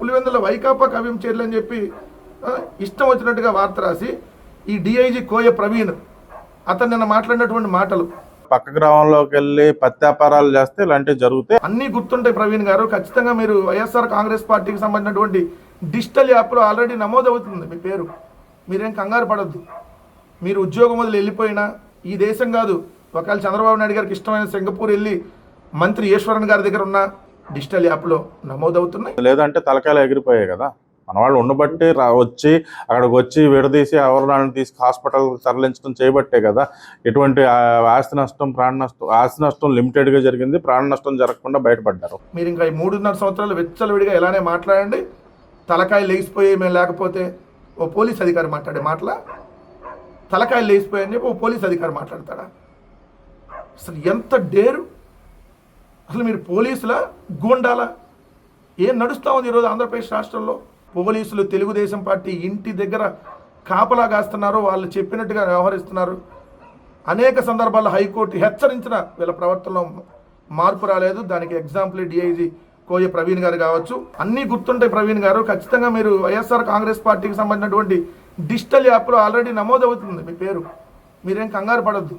పులివెందుల వైకాపా కవ్యం అని చెప్పి ఇష్టం వచ్చినట్టుగా వార్త రాసి ఈ డిఐజీ కోయ ప్రవీణ్ అతను నిన్న మాట్లాడినటువంటి మాటలు. పక్క గ్రామంలోకి వెళ్ళి పత్యాపారాలు చేస్తే ఇలాంటివి జరుగుతాయి అన్నీ గుర్తుంటాయి ప్రవీణ్ గారు. ఖచ్చితంగా మీరు వైఎస్ఆర్ కాంగ్రెస్ పార్టీకి సంబంధించినటువంటి డిజిటల్ యాప్లో ఆల్రెడీ నమోదవుతుంది మీ పేరు. మీరేం కంగారు పడద్దు. మీరు ఉద్యోగం వదిలి వెళ్ళిపోయినా ఈ దేశం కాదు. ఒకవేళ చంద్రబాబు నాయుడు గారికి ఇష్టమైన సింగపూర్ వెళ్ళి మంత్రి ఈశ్వరన్ గారి దగ్గర ఉన్న డిజిటల్ యాప్లో నమోదవుతున్నాయి. లేదంటే తలకాయలు ఎగిరిపోయాయి కదా. మన వాళ్ళు ఉండబట్టి రా వచ్చి అక్కడికి వచ్చి విడదీసి ఎవరినాలను తీసి హాస్పిటల్ తరలించడం చేయబట్టే కదా. ఎటువంటి ఆస్తి నష్టం ప్రాణ నష్టం ఆస్తి నష్టం లిమిటెడ్గా జరిగింది. ప్రాణ నష్టం జరగకుండా బయటపడ్డారు. మీరు ఇంకా ఈ మూడున్నర సంవత్సరాలు వెచ్చలవిడిగా ఎలానే మాట్లాడండి. తలకాయలు లేచిపోయి మేము లేకపోతే ఓ పోలీస్ అధికారి మాట్లాడే మాటల? తలకాయలు లేచిపోయాయని చెప్పి ఓ పోలీస్ అధికారి మాట్లాడతాడా? అసలు ఎంత డేరు? అసలు మీరు పోలీసుల? గూండాల? ఏం నడుస్తూ ఉంది ఈరోజు ఆంధ్రప్రదేశ్ రాష్ట్రంలో? పోలీసులు తెలుగుదేశం పార్టీ ఇంటి దగ్గర కాపలా కాస్తున్నారు వాళ్ళు చెప్పినట్టుగా వ్యవహరిస్తున్నారు. అనేక సందర్భాల్లో హైకోర్టు హెచ్చరించిన వీళ్ళ ప్రవర్తనలో మార్పు రాలేదు. దానికి ఎగ్జాంపుల్ డిఐజీ కోయ ప్రవీణ్ గారు కావచ్చు. అన్నీ గుర్తుంటాయి ప్రవీణ్ గారు. ఖచ్చితంగా మీరు వైఎస్ఆర్ కాంగ్రెస్ పార్టీకి సంబంధించినటువంటి డిజిటల్ యాప్లో ఆల్రెడీ నమోదవుతుంది మీ పేరు. మీరేం కంగారు పడద్దు.